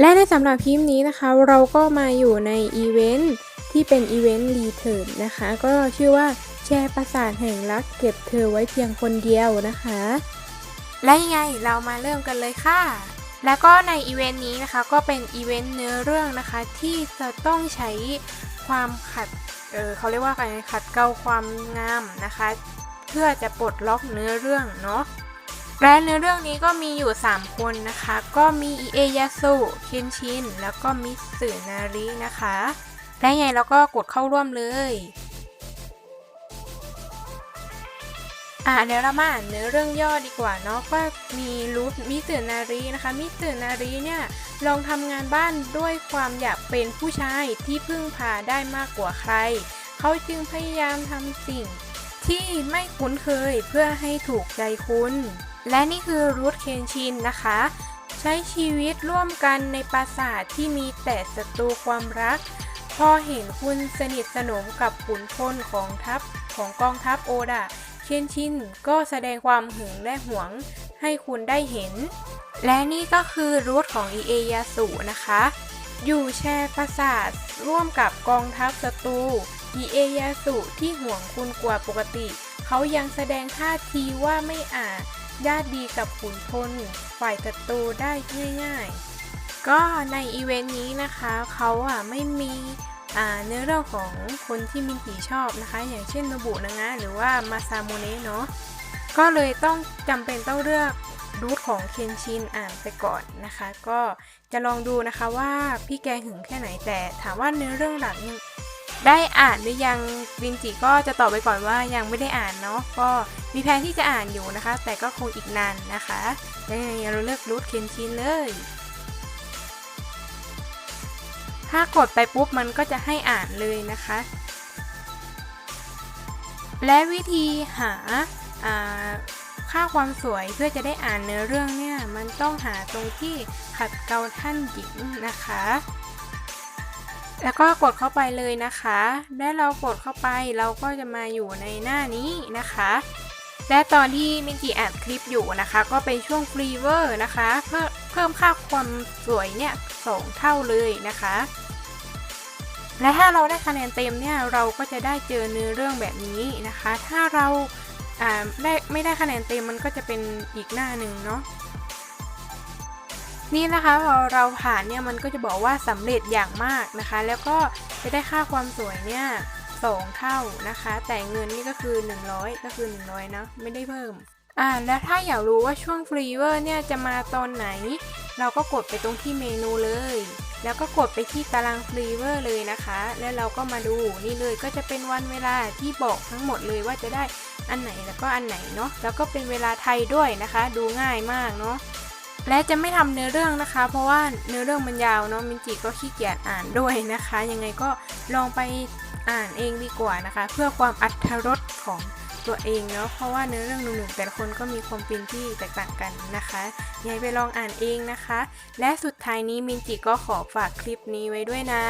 และในสำหรับคลิปนี้นะคะ เราก็มาอยู่ในอีเวนต์ที่เป็นอีเวนต์รีเทิร์นนะคะ ก็ชื่อว่าแชร์ประสาทแห่งรักเก็บเธอไว้เพียงคนเดียวนะคะ และยังไงเรามาเริ่มกันเลยค่ะ แล้วก็ในอีเวนต์นี้นะคะก็เป็นอีเวนต์เนื้อเรื่องนะคะ ที่จะต้องใช้ความขัดเออเขาเรียกว่าอะไรขัดเกลาความงามนะคะ เพื่อจะปลดล็อกเนื้อเรื่องเนาะ และเนื้อเรื่องนี้ก็มีอยู่ 3 คนนะคะ ก็มีอิเอยาสุเคนชิน แล้วก็มิสึนารินะคะ และไงเราก็กดเข้าร่วมเลยอะเดี๋ยวเรามาอ่านเนื้อเรื่องย่อดีกว่าเนาะก็มีรูทมิสึนารินะคะ มิสึนาริเนี่ยลองทำงานบ้านด้วยความอยากเป็นผู้ชายที่พึ่งพาได้มากกว่าใคร เขาจึงพยายามทำสิ่งที่ไม่คุ้นเคยเพื่อให้ถูกใจคุณ และนี่คือรูทเคนชินนะคะ ใช้ชีวิตร่วมกันในปราสาทที่มีแต่ศัตรูความรัก พอเห็นคุณสนิทสนมกับขุนพลของทัพของกองทัพโอดะเคนชินก็แสดงความหึงและหวงให้คุณได้เห็น และนี่ก็คือรูทของอิเอยาสุนะคะ อยู่แชร์ปราสาทร่วมกับกองทัพศัตรูอิเอยาสุที่ห่วงคุณกว่าปกติ เขายังแสดงท่าทีว่าไม่อาจ ญาติดีกับขุนพลฝ่ายศัตรูได้ง่ายๆ ก็ในอีเวนต์นี้นะคะเขาอะไม่มีเนื้อเรื่องของคนที่มินจีชอบนะคะ อย่างเช่นโนบุนางะหรือว่ามาซาโมเนะเนาะก็เลยต้องจำเป็นต้องเลือกรูทของเคนชินอ่านไปก่อนนะคะ ก็จะลองดูนะคะว่าพี่แกหึงแค่ไหนแต่ถามว่าเนื้อเรื่องหลังยัง ได้อ่านหรือยังวินจิก็จะตอบไปก่อนว่ายังไม่ได้อ่านเนาะก็มีแผนที่จะอ่านอยู่นะคะ แต่ก็คงอีกนานนะคะยังไงเราเลือกรูทเคนชินเลย ถ้ากดไปปุ๊บมันก็จะให้อ่านเลยนะคะ และวิธีหาาค่าความสวยเพื่อจะได้อ่านเนื้อเรื่องเนี่ย มันต้องหาตรงที่ขัดเกลาท่านหญิงนะคะ แล้วก็กดเข้าไปเลยนะคะและเรากดเข้าไปเราก็จะมาอยู่ในหน้านี้นะคะ และตอนที่มินจิอัดคลิปอยู่นะคะ ก็เป็นช่วงฟรีเวอร์นะคะ เพื่อเพิ่มค่าความสวยเนี่ยสองเท่าเลยนะคะ และถ้าเราได้คะแนนเต็มเนี่ยเราก็จะได้เจอเนื้อเรื่องแบบนี้นะคะ ถ้าเราอ่าได้ไม่ได้คะแนนเต็มมันก็จะเป็นอีกหน้าหนึ่งเนาะ นี่นะคะพอเราผ่านเนี่ยมันก็จะบอกว่าสำเร็จอย่างมากนะคะ แล้วก็จะได้ค่าความสวยเนี่ยสองเท่านะคะ แต่เงินนี่ก็คือ 100 ก็คือ 100นะไม่ได้เพิ่มอ่าแล้วถ้าอยากรู้ว่าช่วงฟรีเวอร์เนี่ยจะมาตอนไหน เราก็กดไปตรงที่เมนูเลย แล้วก็กดไปที่ตารางฟรีเวอร์เลยนะคะ แล้วเราก็มาดูนี่เลยก็จะเป็นวันเวลาที่บอกทั้งหมดเลยว่าจะได้อันไหนแล้วก็อันไหนเนาะแล้วก็เป็นเวลาไทยด้วยนะคะ ดูง่ายมากเนาะ และจะไม่ทำเนื้อเรื่องนะคะ เพราะว่าเนื้อเรื่องมันยาวเนาะมินจิก็ขี้เกียจอ่านด้วยนะคะ ยังไงก็ลองไปอ่านเองดีกว่านะคะ เพื่อความอัธรสของตัวเองเนาะเพราะว่าเนื้อเรื่องหนุ่มๆแต่ละคนก็มีความเป็นที่แตกต่างกันนะคะยังไงไปลองอ่านเองนะคะ และสุดท้ายนี้มินจิก็ขอฝากคลิปนี้ไว้ด้วยนะ